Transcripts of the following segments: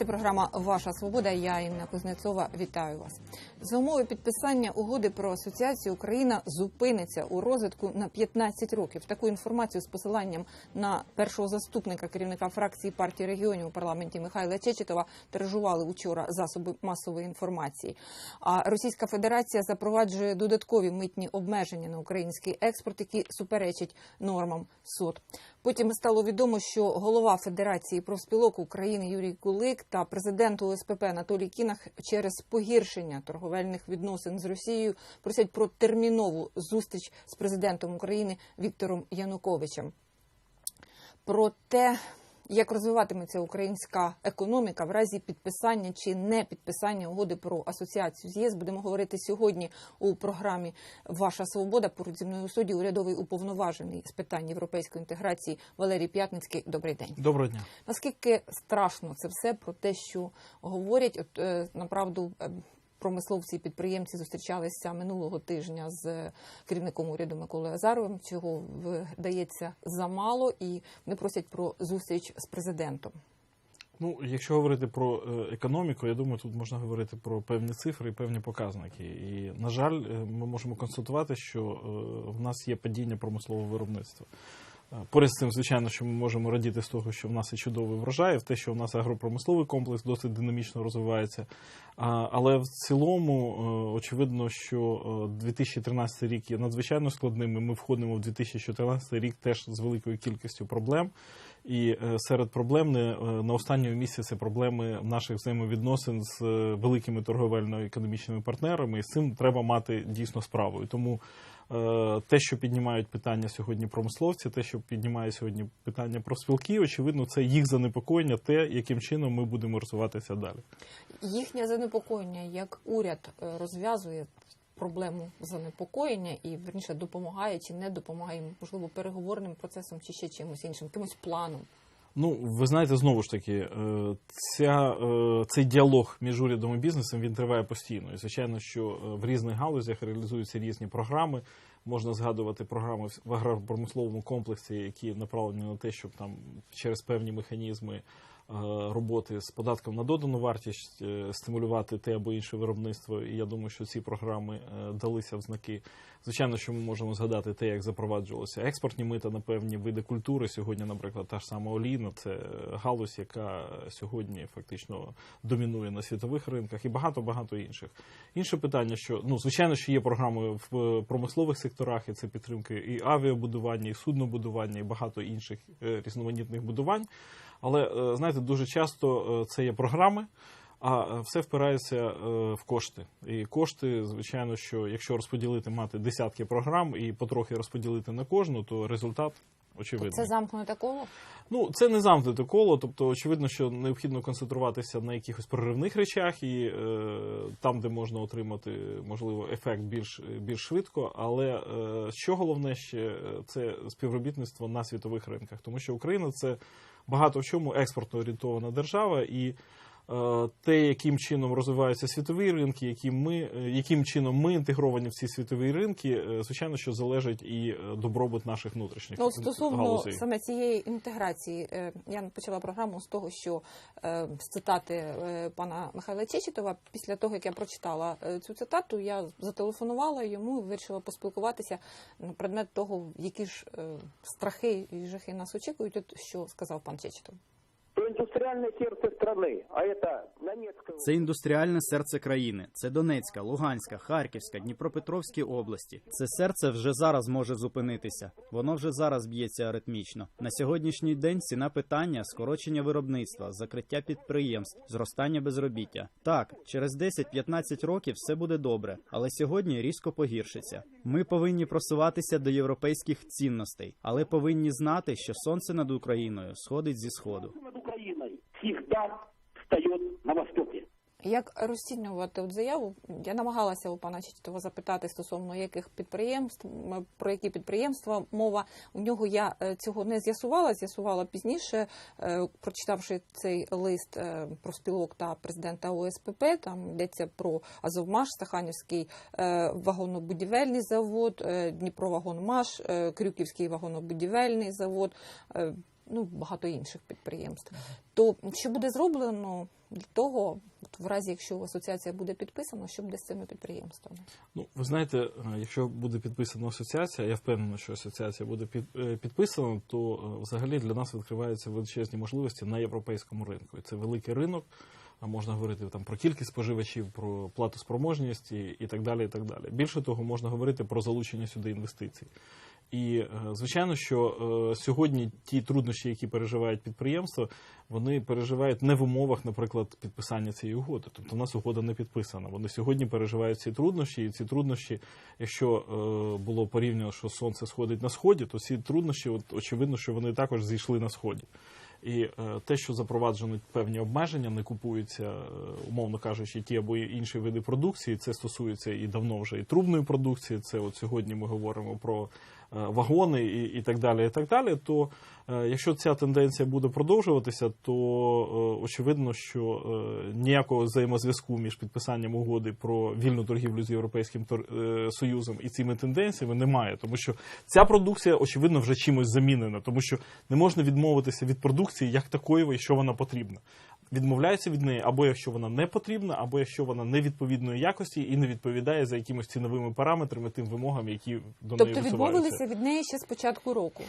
Це програма Ваша свобода. Я Інна Кузнецова. Вітаю вас. За умови підписання угоди про асоціацію Україна зупиниться у розвитку на 15 років. Таку інформацію з посиланням на першого заступника керівника фракції партії регіонів у парламенті Михайла Чечетова тиражували учора засоби масової інформації. А Російська Федерація запроваджує додаткові митні обмеження на український експорт, які суперечать нормам СОТ. Потім стало відомо, що голова Федерації профспілок України Юрій Кулик та президент УСПП Анатолій Кінах через погіршення торговельних відносин з Росією просять про термінову зустріч з президентом України Віктором Януковичем. Про те, як розвиватиметься українська економіка в разі підписання чи не підписання угоди про асоціацію з ЄС, будемо говорити сьогодні у програмі Ваша свобода. Поруч зі мною у суді урядовий уповноважений з питань європейської інтеграції Валерій П'ятницький. Добрий день. Доброго дня. Наскільки страшно це все про те, що говорять, от е, направду. Промисловці і підприємці зустрічалися минулого тижня з керівником уряду Миколою Азаровим. Цього вдається замало, і вони просять про зустріч з президентом. Ну, якщо говорити про е, економіку, я думаю, тут можна говорити про певні цифри і певні показники. І, на жаль, е, ми можемо констатувати, що е, в нас є падіння промислового виробництва. Е, Поряд з цим, звичайно, що ми можемо радіти з того, що в нас є чудовий врожай, в те, що в нас агропромисловий комплекс досить динамічно розвивається. Але в цілому, е, очевидно, що е, 2013 рік є надзвичайно складним. Ми входимо в 2014 рік теж з великою кількістю проблем. І е, серед проблем е, на останньому місці це проблеми наших взаємовідносин з е, великими торговельно-економічними партнерами. І з цим треба мати дійсно справу. І тому е, те, що піднімають питання сьогодні промисловці, те, що піднімає сьогодні питання про спілки, очевидно, це їх занепокоєння, те, яким чином ми будемо розвиватися далі. Їхнє занепокоєння, як уряд е, розв'язує проблему занепокоєння і верніше допомагає чи не допомагає, можливо, переговорним процесом чи ще чимось іншим, якимось планом. Ну, ви знаєте, знову ж таки, е, ця, е, цей діалог між урядом і бізнесом він триває постійно. І звичайно, що е, в різних галузях реалізуються різні програми. Можна згадувати програми в- агропромисловому комплексі, які направлені на те, щоб там через певні механізми роботи з податком на додану вартість е, стимулювати те або інше виробництво. І я думаю, що ці програми е, далися в знаки. Звичайно, що ми можемо згадати те, як запроваджувалися експортні мита на певні види культури. Сьогодні, наприклад, та ж сама олійна, це галузь, яка сьогодні фактично домінує на світових ринках, і багато багато інших. Інше питання, що ну звичайно, що є програми в е, промислових секторах, і це підтримки і авіабудування, і суднобудування, і багато інших е, різноманітних будувань. Але е, знаєте, дуже часто е, це є програми. А е, все впирається в кошти. І кошти, звичайно, що якщо розподілити мати десятки програм і потрохи розподілити на кожну, то результат очевидний. Це замкнуте коло. Ну, це не замкнуте коло, тобто очевидно, що необхідно концентруватися на якихось проривних речах і е, там, де можна отримати можливо ефект більш, більш швидко. Але е, що головне ще це співробітництво на світових ринках, тому що Україна це багато в чому експортно орієнтована держава і. Е, Те, яким чином розвиваються світові ринки, яким ми е, яким чином ми інтегровані в ці світові ринки, е, звичайно, що залежить і добробут наших внутрішніх Ну, стосовно галузей. саме цієї інтеграції, я почала програму з того, що з цитати пана Михайла Чечетова, після того як я прочитала цю цитату, я зателефонувала йому і вирішила поспілкуватися на предмет того, які ж страхи і жахи нас очікують. От що сказав пан Чечетов. То индустриальное сердце страны, а это Донецкая Це індустріальне серце країни. Це Донецька, Луганська, Харківська, Дніпропетровські області. Це серце вже зараз може зупинитися. Воно вже зараз б'ється аритмічно. На сьогоднішній день ціна питання скорочення виробництва, закриття підприємств, зростання безробіття. Так, через 10-15 років все буде добре, але сьогодні різко погіршиться. Ми повинні просуватися до європейських цінностей, але повинні знати, що сонце над Україною сходить зі сходу. Всегда встает на востоке. Як розцінювати от заяву? Я намагалася у пана Чечетова запитати стосовно яких підприємств, про які підприємства мова. У нього я е, цього не з'ясувала, з'ясувала пізніше, е, прочитавши цей лист е, про спілок та президента ОСПП. Там йдеться про Азовмаш, Стаханівський вагонобудівельний завод, Дніпровагонмаш, Крюківський вагонобудівельний завод. Ну багато інших підприємств. То що буде зроблено для того, в разі якщо асоціація буде підписана, що буде з цими підприємствами? Ну, ви знаєте, е, якщо буде підписана асоціація, я впевнений, що асоціація буде е, підписана, то е, взагалі для нас відкриваються величезні можливості на європейському ринку. І це великий ринок. А можна говорити там про кількість споживачів, про платоспроможність і, і так далі. І так далі. Більше того, можна говорити про залучення сюди інвестицій. І е, звичайно, що е, сьогодні ті труднощі, які переживають підприємства, вони переживають не в умовах, наприклад, підписання цієї угоди. Тобто, у нас угода не підписана. Вони сьогодні переживають ці труднощі, і ці труднощі, якщо е, було порівняно, що сонце сходить на сході, то ці труднощі, от, очевидно, що вони також зійшли на сході. І те, що запроваджені певні обмеження, не купуються, умовно кажучи, ті або інші види продукції. Це стосується і давно вже і трубної продукції. Це от сьогодні ми говоримо про вагони і, і так далі. І так далі. То е, якщо ця тенденція буде продовжуватися, то е, очевидно, що е, ніякого взаємозв'язку між підписанням угоди про вільну торгівлю з європейським е, союзом і цими тенденціями немає, тому що ця продукція очевидно вже чимось замінена, тому що не можна відмовитися від продукції як такої, якщо вона потрібна. Відмовляються від неї або якщо вона не потрібна, або якщо вона невідповідної якості і не відповідає за якимось ціновими параметрами тим вимогам, які до неї Тобто відмовилися від неї ще з початку року.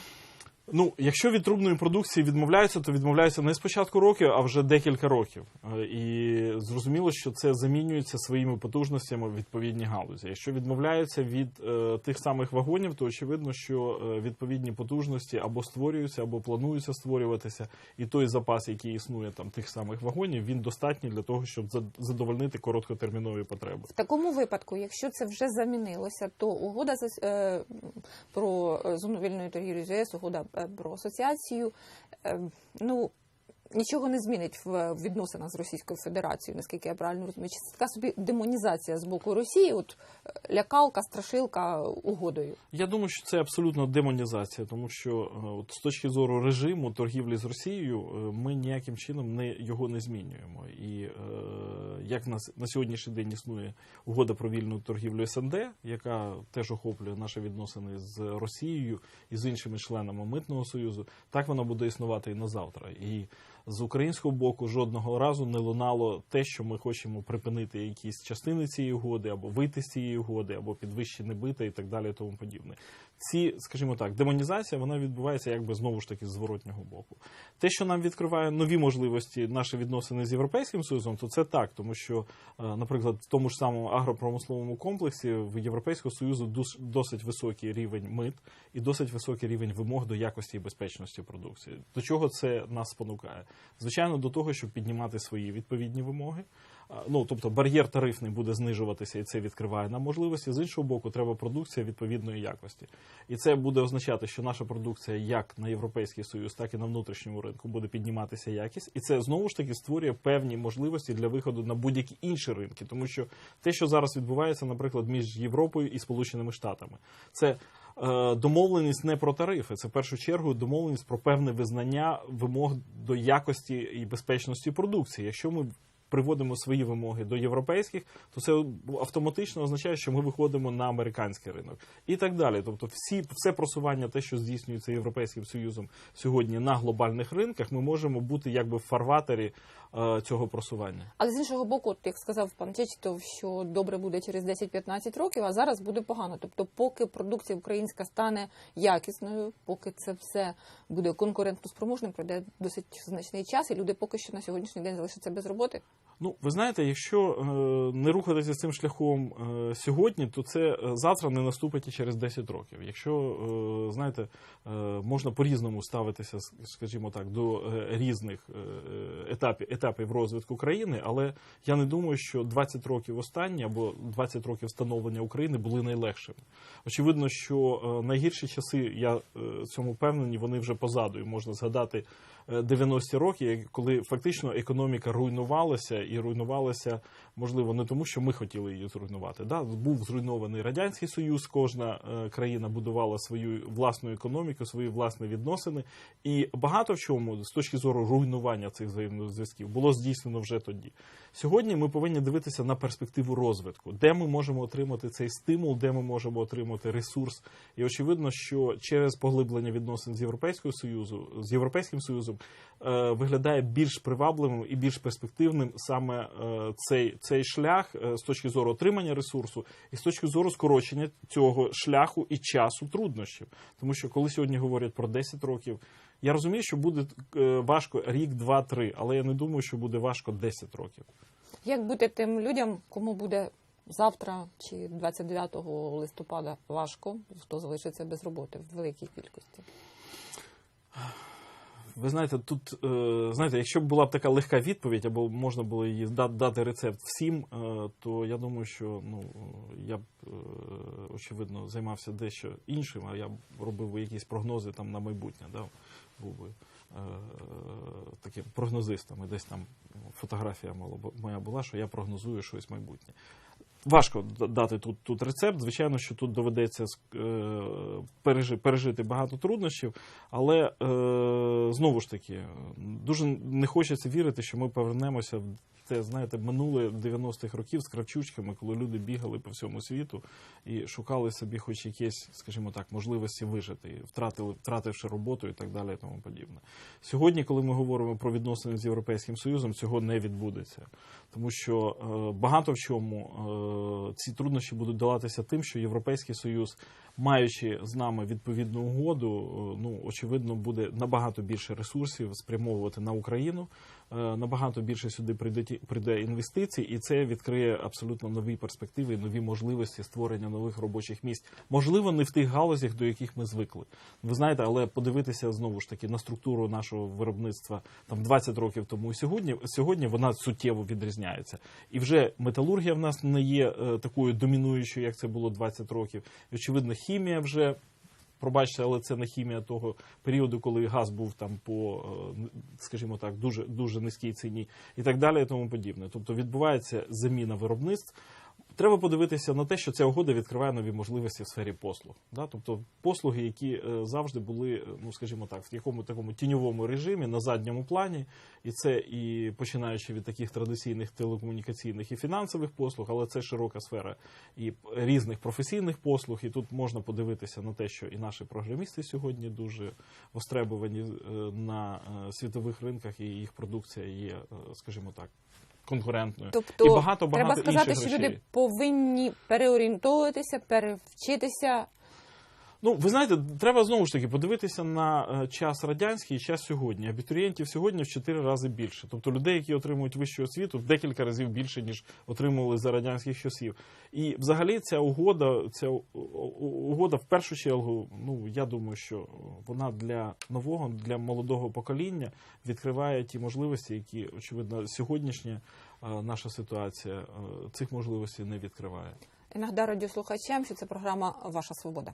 Ну, якщо від трубної продукції відмовляються, то відмовляються не з початку років, а вже декілька років. Е, І зрозуміло, що це замінюється своїми потужностями в відповідні галузі. Якщо відмовляються від е, тих самих вагонів, то очевидно, що е, відповідні потужності або створюються, або плануються створюватися. І той запас, який існує там тих самих вагонів, він достатній для того, щоб задовольнити короткотермінові потреби. В такому випадку, якщо це вже замінилося, то угода з- е, про е, зону вільної торгівлі з ЄС, угода про асоціацію, е, ну. Нічого не змінить в відносинах з Російською Федерацією, наскільки я правильно розумію. Чи це така собі демонізація з боку Росії, от е, лякалка, страшилка угодою. Я думаю, що це абсолютно демонізація, тому що е, от з точки зору режиму торгівлі з Росією е, ми ніяким чином не його не змінюємо. І е, як нас на сьогоднішній день існує угода про вільну торгівлю СНД, яка теж охоплює наші відносини з Росією і з іншими членами митного союзу, так вона буде існувати і на завтра. І з українського боку жодного разу не лунало те, що ми хочемо припинити якісь частини цієї угоди, або вийти з цієї угоди, або підвищити бита і так далі, і тому подібне. Ці, скажімо так, демонізація вона відбувається якби знову ж таки з зворотнього боку. Те, що нам відкриває нові можливості наші відносини з європейським союзом, то це так, тому що, е, наприклад, в тому ж самому агропромисловому комплексі в Європейського союзу дос- досить високий рівень мит і досить високий рівень вимог до якості і безпечності продукції. До чого це нас спонукає? Звичайно, до того, щоб піднімати свої відповідні вимоги. Ну, тобто бар'єр тарифний буде знижуватися, і це відкриває нам можливості. З іншого боку, треба продукція відповідної якості. І це буде означати, що наша продукція як на європейський союз, так і на внутрішньому ринку буде підніматися якість, і це знову ж таки створює певні можливості для виходу на будь-які інші ринки, тому що те, що зараз відбувається, наприклад, між Європою і Сполученими Штатами, це домовленість не про тарифи, це в першу чергу домовленість про певне визнання вимог до якості і безпечності продукції. Якщо ми приводимо свої вимоги до європейських, то це автоматично означає, що ми виходимо на американський ринок і так далі. Тобто, всі все просування, те, що здійснюється європейським союзом сьогодні на глобальних ринках, ми можемо бути якби в фарватері е, цього просування. Але з іншого боку, от, як сказав пан Чечетов, що добре буде через 10-15 років, а зараз буде погано. Тобто, поки продукція українська стане якісною, поки це все буде конкурентно спроможним, пройде досить значний час, і люди поки що на сьогоднішній день залишаться без роботи. Ну, ви знаєте, якщо е, не рухатися цим шляхом е, сьогодні, то це е, завтра не наступить і через 10 років. Якщо знаєте, можна по-різному ставитися, скажімо так, до різних етапів, етапів розвитку країни, але я не думаю, що 20 років останні або 20 років становлення України були найлегшими. Очевидно, що найгірші часи, я цьому впевнений, вони вже позаду. І можна згадати 90-ті роки, як- коли фактично економіка руйнувалася, і руйнувалася, можливо, не тому, що ми хотіли її зруйнувати. Да? Був зруйнований радянський союз. Кожна е, країна будувала свою власну економіку, свої власні відносини. І багато в чому з точки зору руйнування цих взаємних зв'язків було здійснено вже тоді. Сьогодні ми повинні дивитися на перспективу розвитку, де ми можемо отримати цей стимул, де ми можемо отримати ресурс. І очевидно, що через поглиблення відносин з Європейською Союзу з Європейським Союзом е, виглядає більш привабливим і більш перспективним саме е, цей, цей шлях е, з точки зору отримання ресурсу і з точки зору скорочення цього шляху і часу труднощів. Тому що коли сьогодні говорять про 10 років. Я розумію, що буде е, важко рік, два, три, але я не думаю, що буде важко 10 років. Як бути тим людям, кому буде завтра чи 29 листопада важко, хто залишиться без роботи в великій кількості? Ви знаєте, тут е, знаєте, якщо б була б така легка відповідь, або можна було її дати рецепт всім, е, то я думаю, що ну я б е, очевидно займався дещо іншим, а я б робив якісь прогнози там на майбутнє. Да? Був би таким прогнозистом. І десь там фотографія моя була, що я прогнозую щось майбутнє. Важко дати тут, тут рецепт. Звичайно, що тут доведеться пережити багато труднощів, але е, знову ж таки, дуже не хочеться вірити, що ми повернемося в те, знаєте, минуле 90-х років з кравчучками, коли люди бігали по всьому світу і шукали собі хоч якісь, скажімо так, можливості вижити, втратили, втративши роботу і так далі, і тому подібне. Сьогодні, коли ми говоримо про відносини з Європейським Союзом, цього не відбудеться. Тому що е, багато в чому е, ці труднощі будуть долатися тим, що Європейський Союз, маючи з нами відповідну угоду, е, ну очевидно, буде набагато більше ресурсів спрямовувати на Україну, набагато більше сюди прийде, прийде інвестицій, і це відкриє абсолютно нові перспективи, нові можливості створення нових робочих місць. Можливо, не в тих галузях, до яких ми звикли. Ви знаєте, але подивитися знову ж таки на структуру нашого виробництва там 20 років тому і сьогодні. Сьогодні вона суттєво відрізняється. І вже металургія в нас не є е, такою домінуючою, як це було 20 років. І, очевидно, хімія вже. Пробачте, але це не хімія того періоду, коли газ був там по, е, скажімо так, дуже дуже низькій ціні і так далі, і тому подібне. Тобто відбувається заміна виробництв. Треба подивитися на те, що ця угода відкриває нові можливості в сфері послуг. Да? Тобто послуги, які е, завжди були, е, ну скажімо так, в якому такому тіньовому режимі на задньому плані, і це і починаючи від таких традиційних телекомунікаційних і фінансових послуг, але це широка сфера і різних професійних послуг. І тут можна подивитися на те, що і наші програмісти сьогодні дуже востребовані е, на світових ринках, і їх продукція є, скажімо так, конкурентною. Тобто і багато, багато треба сказати, інших що речей. люди повинні переорієнтовуватися, перевчитися. Ну, ви знаєте, треба знову ж таки подивитися на е, час радянський і час сьогодні. Абітурієнтів сьогодні в 4 рази більше. Тобто людей, які отримують вищу освіту, декілька разів більше, ніж отримували за радянських часів. І взагалі ця угода, ця угода в першу чергу, ну я думаю, що вона для нового, для молодого покоління відкриває ті можливості, які, очевидно, сьогоднішня е, наша ситуація е, цих можливостей не відкриває. І нагадаю радіослухачам, що це програма Ваша свобода.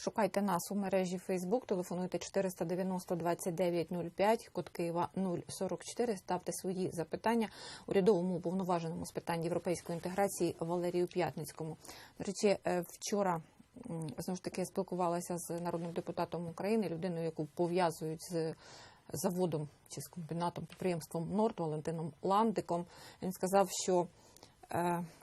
Шукайте нас у мережі Facebook, телефонуйте 490 2905, код Києва 044, ставте свої запитання урядовому уповноваженому з питань європейської інтеграції Валерію П'ятницькому. До речі, е, вчора знову ж таки я спілкувалася з народним депутатом України, людиною, яку пов'язують з заводом чи з комбінатом підприємством Норд Валентином Ландиком. Він сказав, що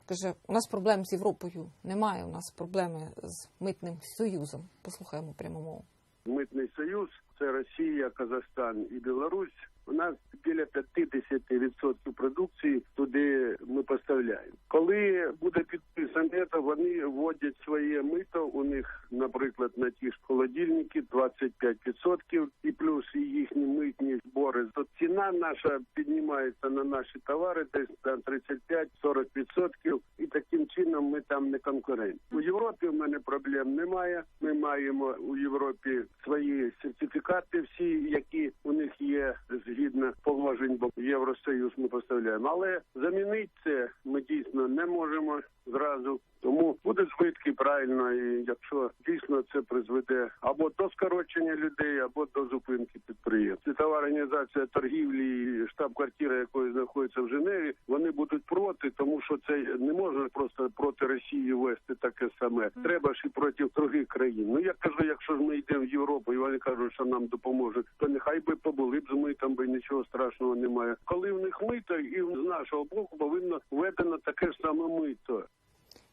каже, у нас проблем з Європою немає, у нас проблеми з митним союзом. Послухаємо пряму мову. Митний союз це Росія, Казахстан і Білорусь. У нас біля 50% продукції туди ми поставляємо. Коли буде підписане, то вони вводять своє мито. У них, наприклад, на ті ж холодильники 25% і плюс і їхні митні збори. То ціна наша піднімається на наші товари десь на 35-40%, і таким чином ми там не конкурент. У Європі в мене проблем немає. Ми маємо у Європі свої сертифікати, всі, які у них є згідно положень, бо Євросоюз ми поставляємо. Але замінити це ми дійсно не можемо зразу. Тому буде збитки правильно, і якщо дійсно це призведе або до скорочення людей, або до зупинки підприємств. Світова організація торгівлі, і штаб-квартира якої знаходиться в Женеві, вони будуть проти, тому що це не можна просто проти Росії вести таке саме. Треба ж і проти других країн. Ну я кажу, якщо ж ми йдемо в Європу, і вони кажуть, що нам допоможуть, то нехай би побули б з митом, бо нічого страшного немає. Коли в них мито, і з нашого боку повинно введено таке ж саме мито.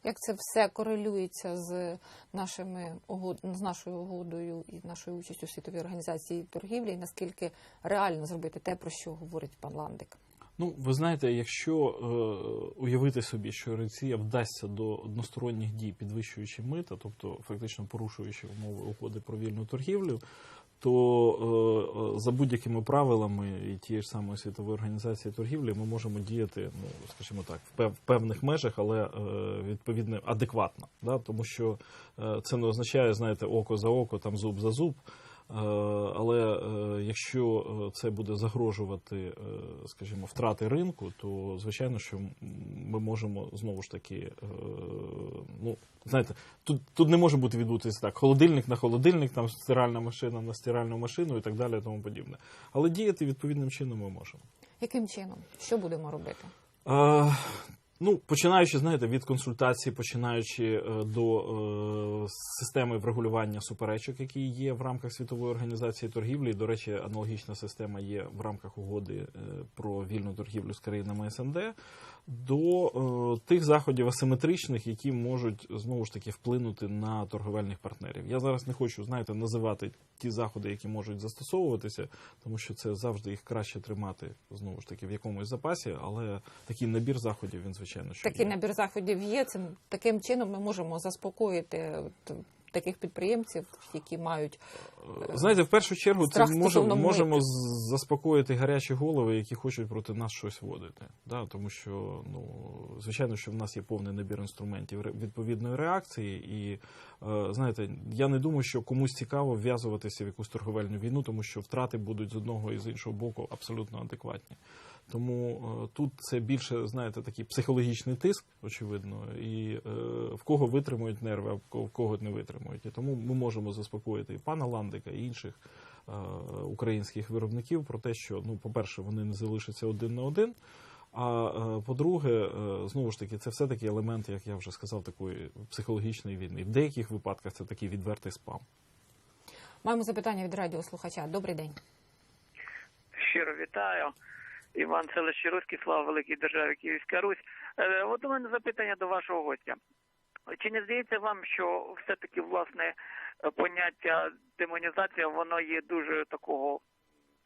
Як це все корелюється з нашими угод... з нашою угодою і нашою участю в світовій організації торгівлі, і наскільки реально зробити те, про що говорить пан Ландик? Ну, ви знаєте, якщо е, уявити собі, що Росія вдасться до односторонніх дій, підвищуючи мита, тобто фактично порушуючи умови угоди про вільну торгівлю, то е, за будь-якими правилами і тієї ж самої світової організації торгівлі ми можемо діяти, ну скажімо так, в пев- певних межах, але е, відповідно адекватно. Да? Тому що е, це не означає, знаєте, око за око, там зуб за зуб. Е, Але е, якщо е, це буде загрожувати, скажімо, втрати ринку, то звичайно, що ми можемо знову ж таки, ну знаєте, тут, тут не може бути відбутися так: холодильник на холодильник, там стиральна машина на стиральну машину і так далі, і тому подібне. Але діяти відповідним чином ми можемо. Яким чином? Що будемо робити? А, ну, починаючи, знаєте, від консультацій, починаючи е, до е, системи врегулювання суперечок, які є в рамках світової організації торгівлі. До речі, аналогічна система є в рамках угоди е, про вільну торгівлю з країнами СНД, до е, тих заходів асиметричних, які можуть знову ж таки вплинути на торговельних партнерів. Я зараз не хочу, знаєте, називати ті заходи, які можуть застосовуватися, тому що це завжди їх краще тримати знову ж таки в якомусь запасі, але такий набір заходів він звичайно що Такий є. набір заходів є. Цим таким чином ми можемо заспокоїти таких підприємців, які мають Знаєте, в першу чергу це Страх можемо, можемо заспокоїти гарячі голови, які хочуть проти нас щось вводити. Да? Тому що, ну, звичайно, що в нас є повний набір інструментів відповідної реакції. І е, знаєте, я не думаю, що комусь цікаво вв'язуватися в якусь торговельну війну, тому що втрати будуть з одного і з іншого боку абсолютно адекватні. Тому е, тут це більше, знаєте, такий психологічний тиск, очевидно, і е, в кого витримують нерви, а в кого не витримують. І тому ми можемо заспокоїти і пана Ландика, і інших е, українських виробників про те, що ну, по-перше, вони не залишаться один на один. А е, по-друге, е, знову ж таки, це все-таки елемент, як я вже сказав, такої психологічної війни. В деяких випадках це такий відвертий спам. маємо запитання від радіослухача. Добрий день. Щиро вітаю. Іван Селищі Руський, слава великій державі Київська Русь. Е, От у мене запитання до вашого гостя. Чи не здається вам, що все-таки власне поняття демонізація воно є дуже такого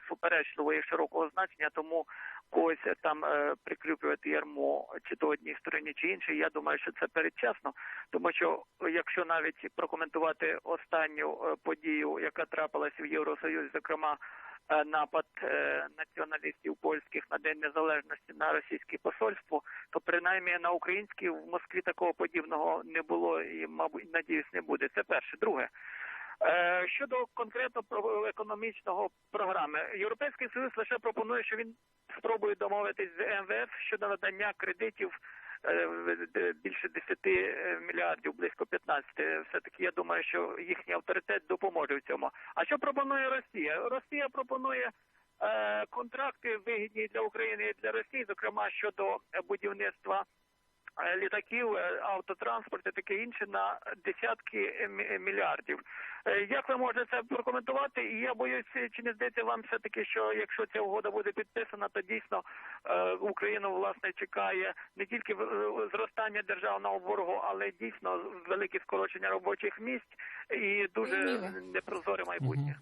суперечливого і широкого значення, тому когось там е, прикріплювати ярмо чи то одній стороні, чи іншій, я думаю, що це передчасно, тому що якщо навіть прокоментувати останню е, подію, яка трапилася в Євросоюзі, зокрема напад е, націоналістів польських на День Незалежності на російське посольство, то принаймні на українській в Москві такого подібного не було і, мабуть, надіюсь, не буде. Це перше. Друге. Е, Щодо конкретно економічного програми, Європейський Союз лише пропонує, що він спробує домовитись з МВФ щодо надання кредитів е, більше 10 е, мільярдів, близько 15. Все таки я думаю, що їхній авторитет допоможе в цьому. А що пропонує Росія? Росія пропонує е, контракти вигідні для України і для Росії, зокрема щодо е, будівництва е, літаків, е, автотранспорт і таке інше на десятки е, мільярдів. Е, Як ви можете це прокоментувати? І я боюсь, чи не здається вам все таки, що якщо ця угода буде підписана, то дійсно Україну власне чекає не тільки в- зростання державного боргу, але дійсно велике скорочення робочих місць і дуже непрозоре майбутнє.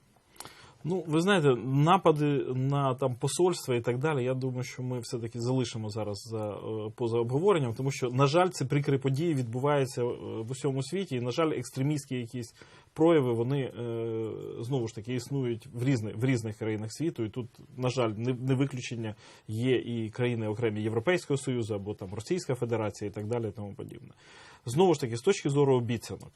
Ну, ви знаєте, напади на там посольства і так далі. Я думаю, що ми все-таки залишимо зараз за е, поза обговоренням, тому що, на жаль, ці прикрі події відбуваються е, в усьому світі. І, на жаль, екстремістські якісь прояви вони е, знову ж таки існують в різних в різних країнах світу. І тут, на жаль, не, не виключення є і країни окремі Європейського Союзу або там Російська Федерація і так далі, і тому подібне. Знову ж таки, з точки зору обіцянок.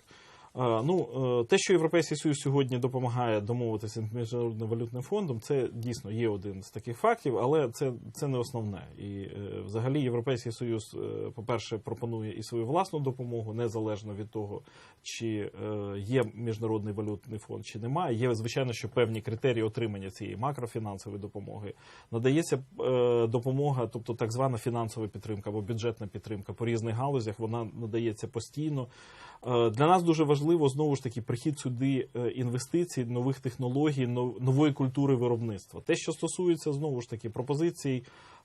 А, Ну, е, те, що Європейський Союз сьогодні допомагає домовитися з міжнародним валютним фондом, це дійсно є один з таких фактів, але це, це не основне. І е, взагалі Європейський Союз, е, по-перше, пропонує і свою власну допомогу, незалежно від того, чи е, є міжнародний валютний фонд, чи немає. Є звичайно, що певні критерії отримання цієї макрофінансової допомоги. Надається е, допомога, тобто так звана фінансова підтримка або бюджетна підтримка по різних галузях. Вона надається постійно. Е, Для нас дуже важливо знову ж таки прихід сюди е, інвестицій, нових технологій, нової культури виробництва. Те, що стосується знову ж таки пропозицій,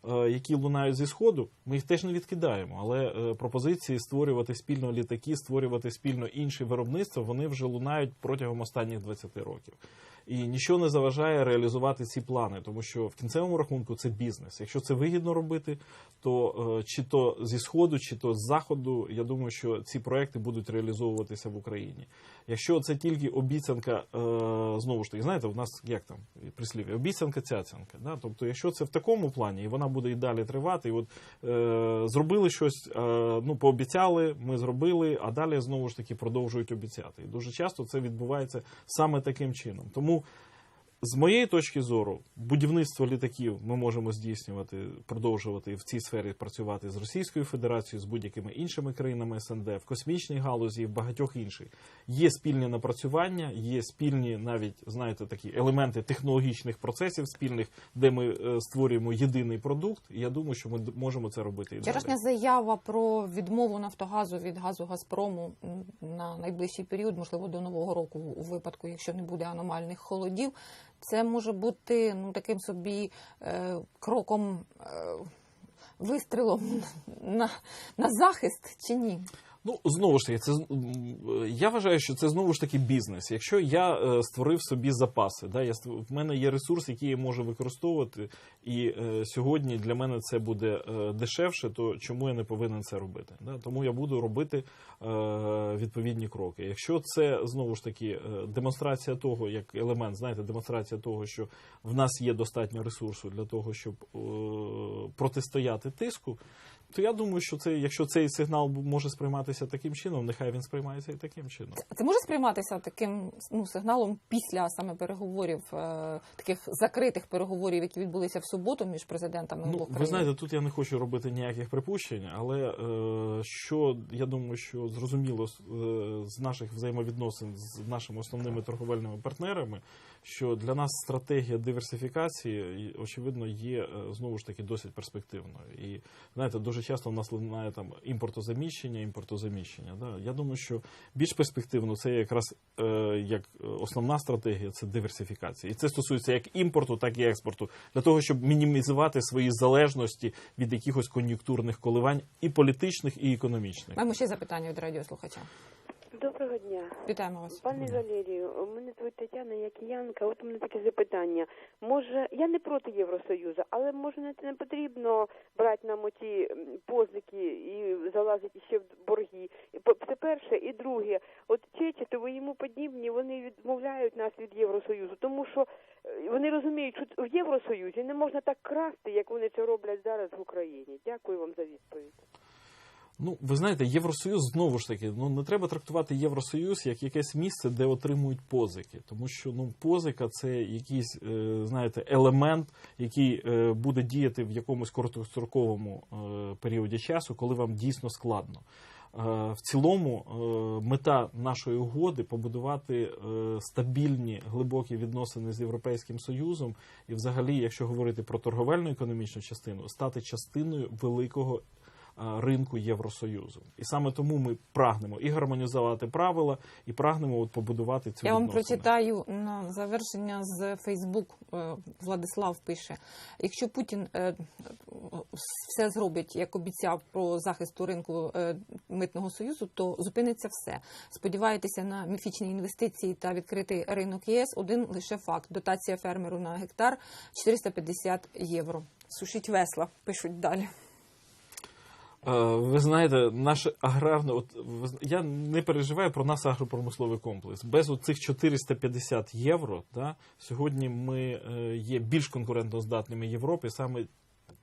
е, які лунають зі сходу, ми їх теж не відкидаємо. Але пропозиції створювати спільно літаки, створювати спільно інші виробництва, вони вже лунають протягом останніх 20 років. І нічого не заважає реалізувати ці плани, тому що в кінцевому рахунку це бізнес. Якщо це вигідно робити, то чи то зі сходу, чи то з заходу, я думаю, що ці проекти будуть реалізовуватися в Україні. Якщо це тільки обіцянка, е, знову ж таки, знаєте, в нас як там прислів'я, обіцянка цяцянка. Да? Тобто, якщо це в такому плані, і вона буде і далі тривати, і от е, зробили щось, е, ну пообіцяли, ми зробили, а далі знову ж таки продовжують обіцяти. І дуже часто це відбувається саме таким чином. Тому з моєї точки зору, будівництво літаків ми можемо здійснювати, продовжувати в цій сфері працювати з Російською Федерацією, з будь-якими іншими країнами СНД, в космічній галузі і в багатьох інших. Є спільні напрацювання, є спільні навіть знаєте такі елементи технологічних процесів спільних, де ми е, створюємо єдиний продукт. І я думаю, що ми можемо це робити і. Вчорашня заява про відмову Нафтогазу від газу Газпрому на найближчий період, можливо, до нового року, у випадку, якщо не буде аномальних холодів, це може бути ну таким собі е, кроком. Е, Вистрілом на, на захист чи ні? Ну, знову ж таки, це я вважаю, що це знову ж таки бізнес. Якщо я е, створив собі запаси, да, я в мене є ресурс, який я можу використовувати, і е, сьогодні для мене це буде е, дешевше, то чому я не повинен це робити? Да? Тому я буду робити е, відповідні кроки. Якщо це знову ж таки е, демонстрація того, як елемент, знаєте, демонстрація того, що в нас є достатньо ресурсу для того, щоб е, протистояти тиску, то я думаю, що це, якщо цей сигнал може сприйматися таким чином, нехай він сприймається і таким чином. Це може сприйматися таким ну, сигналом після саме переговорів, е, таких закритих переговорів, які відбулися в суботу між президентами Ну, ви знаєте, тут я не хочу робити ніяких припущень, але е, що я думаю, що зрозуміло з, е, з наших взаємовідносин з нашими основними торговельними партнерами, що для нас стратегія диверсифікації, очевидно, є е, знову ж таки досить перспективною. І знаєте, дуже часто в нас лунає там імпортозаміщення, імпортозаміщення. Да? Я думаю, що більш перспективно це якраз е, як основна стратегія це диверсифікація. І це стосується як імпорту, так і експорту, для того, щоб мінімізувати свої залежності від якихось кон'юнктурних коливань і політичних, і економічних. Маємо ще запитання від радіослухача. Дня, Вітаємо вас. пане Валерію. Мене звуть Тетяна я киянка. От у мене таке запитання. Може, я не проти Євросоюзу, але може не не потрібно брати нам оті позики і залазити ще в борги. Це перше, і друге. От Чечі, то ви йому подібні, вони відмовляють нас від Євросоюзу, тому що е, вони розуміють, що в Євросоюзі не можна так красти, як вони це роблять зараз в Україні. Дякую вам за відповідь. Ну, ви знаєте, Євросоюз знову ж таки, ну не треба трактувати Євросоюз як якесь місце, де отримують позики, тому що ну позика це якийсь, е, знаєте, елемент, який е, буде діяти в якомусь короткостроковому е, періоді часу, коли вам дійсно складно. В цілому мета нашої угоди побудувати стабільні глибокі відносини з Європейським Союзом, і, взагалі, якщо говорити про торговельну економічну частину, стати частиною великого ринку Євросоюзу. І саме тому ми прагнемо і гармонізувати правила, і прагнемо от побудувати цю Я вам прочитаю на завершення з Фейсбук. Е, Владислав пише: якщо Путін е, все зробить, як обіцяв про захист ринку е, митного союзу, то зупиниться все. Сподіваєтеся на міфічні інвестиції та відкритий ринок ЄС. Один лише факт: дотація фермеру на гектар 450 євро. Сушіть весла, пишуть далі. Ви знаєте, наше аграрне, от я не переживаю про наш агропромисловий комплекс. Без цих 450 євро, да, сьогодні ми е, є більш конкурентоздатними Європи саме.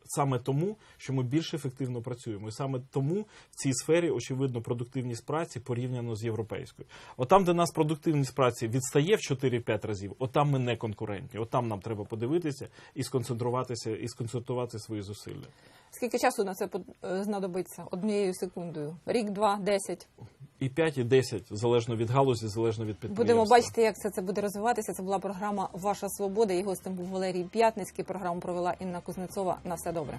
Саме тому, що ми більш ефективно працюємо, і саме тому в цій сфері очевидно продуктивність праці порівняно з європейською. От там, де нас продуктивність праці відстає в 4-5 разів, от там ми не конкурентні. От там нам треба подивитися і сконцентруватися, і сконцентрувати свої зусилля. Скільки часу на це е, знадобиться? Однією секундою? Рік, два, десять. І 5, і 10, залежно від галузі, залежно від підприємства. Будемо бачити, як це це буде розвиватися. Це була програма Ваша свобода. І гостем був Валерій П'ятницький. Програму провела Інна Кузнецова. На все добре.